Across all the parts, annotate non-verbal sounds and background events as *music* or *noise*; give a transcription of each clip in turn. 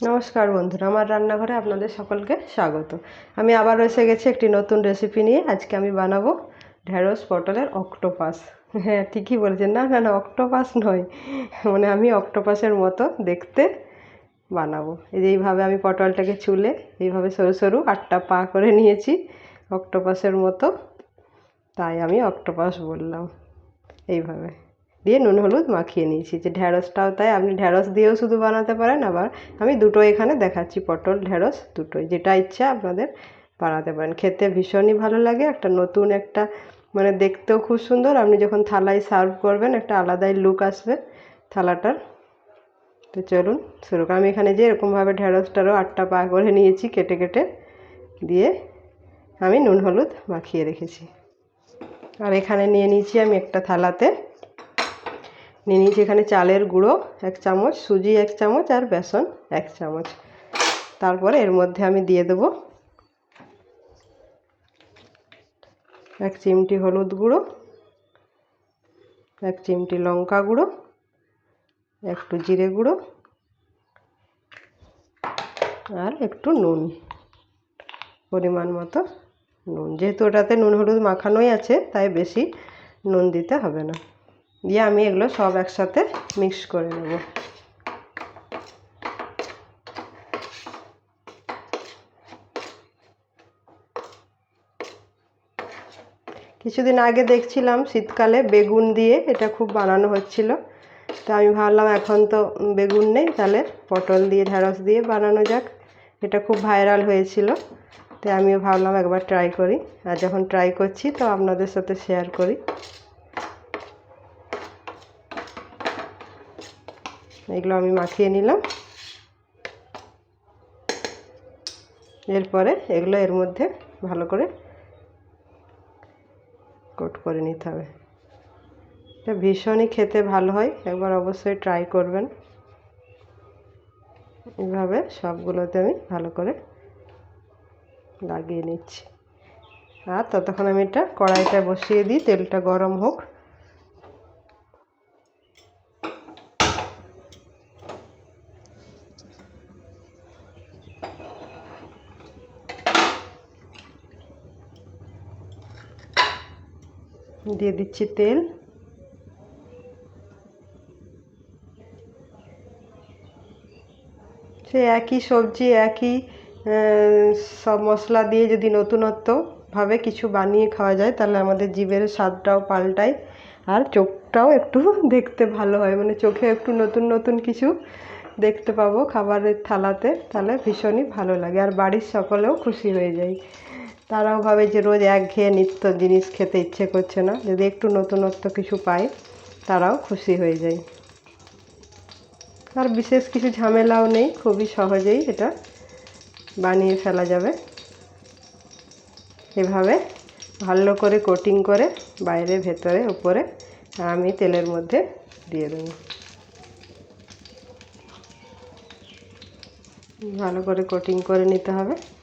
নমস্কার বন্ধুরা, আমার রান্নাঘরে আপনাদের সকলকে স্বাগত। আমি আবার এসে গেছি একটি নতুন রেসিপি নিয়ে। আজকে আমি বানাবো ঢেঁড়স পটলের অক্টোপাস হ্যাঁ ঠিকই বলেছেন। না না না অক্টোপাস নয়। মানে আমি অক্টোপাসের মতো দেখতে বানাবো। এই যে এইভাবে আমি পটলটাকে চুলে এইভাবে সরু সরু আটটা পা করে নিয়েছি অক্টোপাসের মতো। তাই আমি অক্টোপাস বললাম। এইভাবে। দিয়ে নুন, হলুদ মাখিয়ে নিয়েছি। যে ঢ্যাঁড়সটাও তাই, আপনি ঢ্যাঁড়স দিয়েও শুধু বানাতে পারেন, আবার আমি দুটো এখানে দেখাচ্ছি, পটল ঢ্যাঁড়স দুটোই। যেটা ইচ্ছা আপনাদের বানাতে পারেন। খেতে ভীষণই ভালো লাগে, একটা নতুন একটা মানে দেখতেও খুব সুন্দর। আপনি যখন থালায় সার্ভ করবেন, একটা আলাদাই লুক আসবে থালাটার। তো চলুন শুরু। আমি এখানে যে এরকমভাবে ঢ্যাঁড়সটারও আটটা পা করে নিয়েছি কেটে কেটে দিয়ে আমি নুন, হলুদ মাখিয়ে রেখেছি। আর এখানে নিয়ে নিয়েছি আমি একটা থালাতে নিয়ে নিয়েছি এখানে চালের গুঁড়ো এক চামচ, সুজি এক চামচ আর বেসন এক চামচ। তারপরে এর মধ্যে আমি দিয়ে দেবো এক চিমটি হলুদ গুঁড়ো, এক চিমটি লঙ্কা গুঁড়ো, একটু জিরে গুঁড়ো আর একটু নুন, পরিমাণ মতো নুন। যেহেতু ওটাতে নুন হলুদ মাখানোই আছে, তাই বেশি নুন দিতে হবে না। দিয়ে আমি এগুলো সব একসাথে মিক্স করে নেব। কিছুদিন আগে দেখছিলাম শীতকালে বেগুন দিয়ে এটা খুব বানানো হচ্ছিল। তা আমি ভাবলাম এখন তো বেগুন নেই, তাহলে পটল দিয়ে ঢ্যাঁড়স দিয়ে বানানো যাক। এটা খুব ভাইরাল হয়েছিল, তাই আমিও ভাবলাম একবার ট্রাই করি। আর যখন ট্রাই করছি তো আপনাদের সাথে শেয়ার করি। এগুলো আমি মাখিয়ে নিলাম। এরপরে এগুলো এর মধ্যে ভালো করে কোট করে নিতে হবে। এটা ভীষণই খেতে ভালো হয়, একবার অবশ্যই ট্রাই করবেন। এইভাবে সবগুলোতে আমি ভালো করে লাগিয়ে নিচ্ছি। আর ততক্ষণ আমি এটা কড়াইটা বসিয়ে দিই, তেলটা গরম হোক। দিয়ে দিচ্ছি তেল। সে একই সবজি, একই সব মশলা দিয়ে যদি নতুনত্বভাবে কিছু বানিয়ে খাওয়া যায়, তাহলে আমাদের জীবের স্বাদটাও পাল্টায় আর চোখটাও একটু *laughs* দেখতে ভালো হয়। মানে চোখে একটু নতুন নতুন কিছু দেখতে পাবো খাবারের থালাতে, তাহলে ভীষণই ভালো লাগে। আর বাড়ির সকলেও খুশি হয়ে যায়। তারাও ভাবে যে রোজ একঘেয়ে নিত্য জিনিস খেতে ইচ্ছে করছে না। যদি একটু নতুনত্ব কিছু পায়, তারাও খুশি হয়ে যায়। আর বিশেষ কিছু ঝামেলাও নেই, খুবই সহজেই এটা বানিয়ে ফেলা যাবে। এভাবে ভালো করে কোটিং করে বাইরে, ভেতরে, উপরে আমি তেলের মধ্যে দিয়ে দেবো। ভালো করে কোটিং করে নিতে হবে।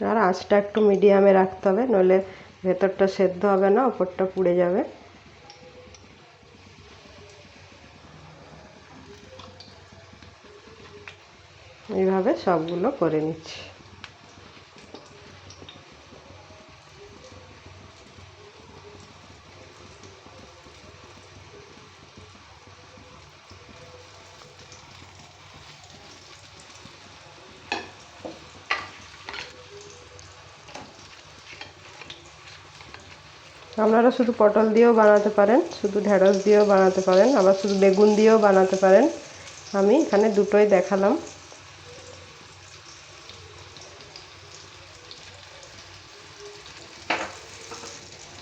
আর আঁচটা একটু মিডিয়ামে রাখতে হবে, নইলে ভেতরটা সেদ্ধ হবে না, ওপরটা পুড়ে যাবে। এইভাবে সবগুলো করে নিচ্ছি। আপনারা শুধু পটল দিয়েও বানাতে পারেন, শুধু ঢেঁড়স দিয়েও বানাতে পারেন, আবার শুধু বেগুন দিয়েও বানাতে পারেন। আমি এখানে দুটোই দেখালাম।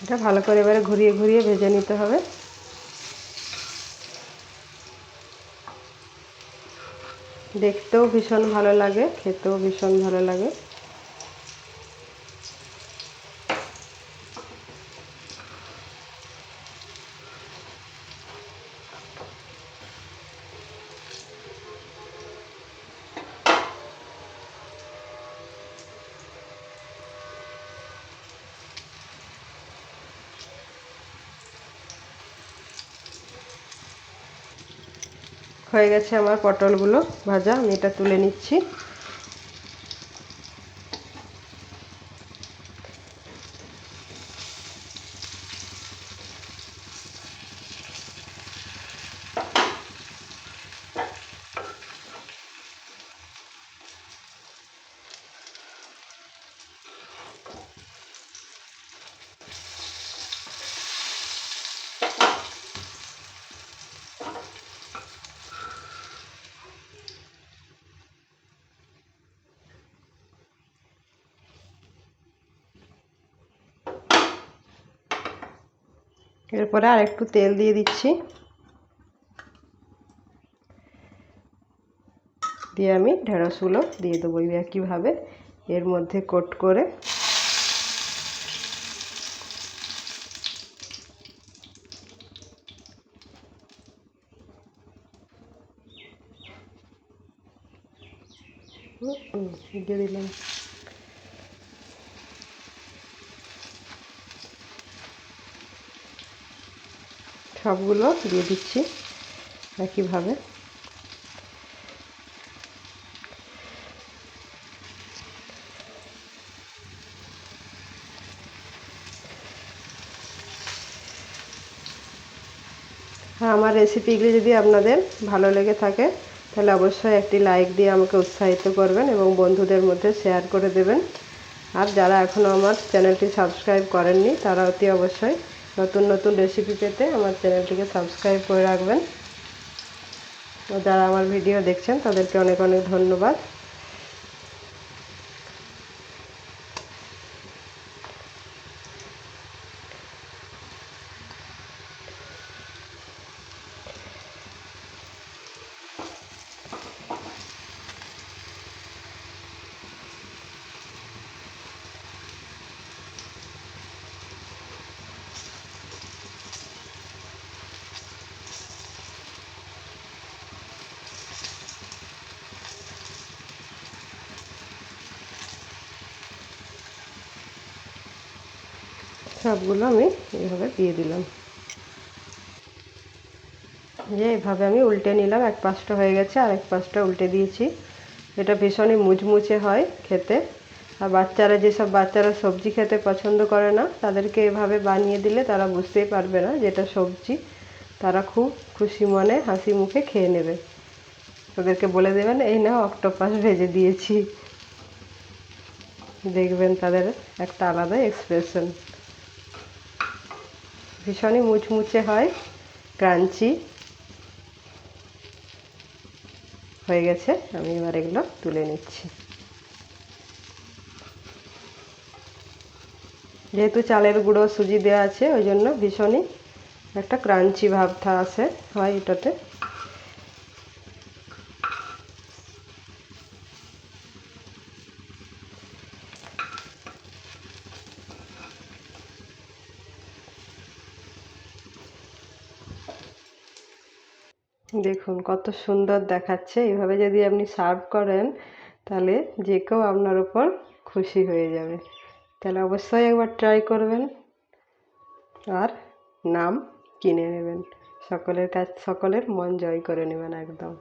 এটা ভালো করে এবারে ঘুরিয়ে ঘুরিয়ে ভেজে নিতে হবে। দেখতেও ভীষণ ভালো লাগে, খেতেও ভীষণ ভালো লাগে। হয়ে গেছে আমার পটলগুলো ভাজা আমি এটা তুলে নিচ্ছি। এরপরে আর একটু তেল দিয়ে দিচ্ছি। দিয়ে আমি ঢেঁড়সগুলো দিয়ে দেবো একইভাবে, এর মধ্যে কোট করে। দিয়ে দিলাম। সবগুলো দিয়ে দিচ্ছি একইভাবে। আর আমার রেসিপিগুলি যদি আপনাদের ভালো লেগে থাকে, তাহলে অবশ্যই একটি লাইক দিয়ে আমাকে উৎসাহিত করবেন এবং বন্ধুদের মধ্যে শেয়ার করে দেবেন। আর যারা এখনও আমার চ্যানেলটি সাবস্ক্রাইব করেননি, তারা অতি অবশ্যই নতুন নতুন রেসিপি পেতে আমার চ্যানেলটিকে সাবস্ক্রাইব করে রাখবেন। যারা আমার ভিডিও দেখছেন, তাদেরকে অনেক অনেক ধন্যবাদ। সবগুলো আমি এইভাবে দিয়ে দিলাম। যে এভাবে আমি উল্টে নিলাম, এক পাশটা হয়ে গেছে আর এক পাশটা উল্টে দিয়েছি। এটা ভীষণই মুচমুচে হয় খেতে। আর বাচ্চারা যেসব বাচ্চারা সবজি খেতে পছন্দ করে না, তাদেরকে এভাবে বানিয়ে দিলে তারা বুঝতেই পারবে না যেটা সবজি। তারা খুব খুশি মনে, হাসি মুখে খেয়ে নেবে। ওদেরকে বলে দেবেন, এই না অক্টোপাস ভেজে দিয়েছি। দেখবেন তাদের একটা আলাদা এক্সপ্রেশন ভীষণই মুচমুচে হয়, ক্রাঞ্চি হয়ে গেছে, আমি এবার এগুলো তুলে নিচ্ছি। যেহেতু চালের গুঁড়ো সুজি দেওয়া আছে, ওই জন্য ভীষণই একটা ক্রাঞ্চি ভাবটা আসে হয় এটাতে। দেখুন, কত সুন্দর দেখাচ্ছে। এইভাবে যদি আপনি সার্ভ করেন, তাহলে যে কেউ আপনার ওপর খুশি হয়ে যাবে। তাহলে অবশ্যই একবার ট্রাই করবেন আর নাম কিনে নেবেন। সকলের কাছ, সকলের মন জয় করে নেবেন একদম।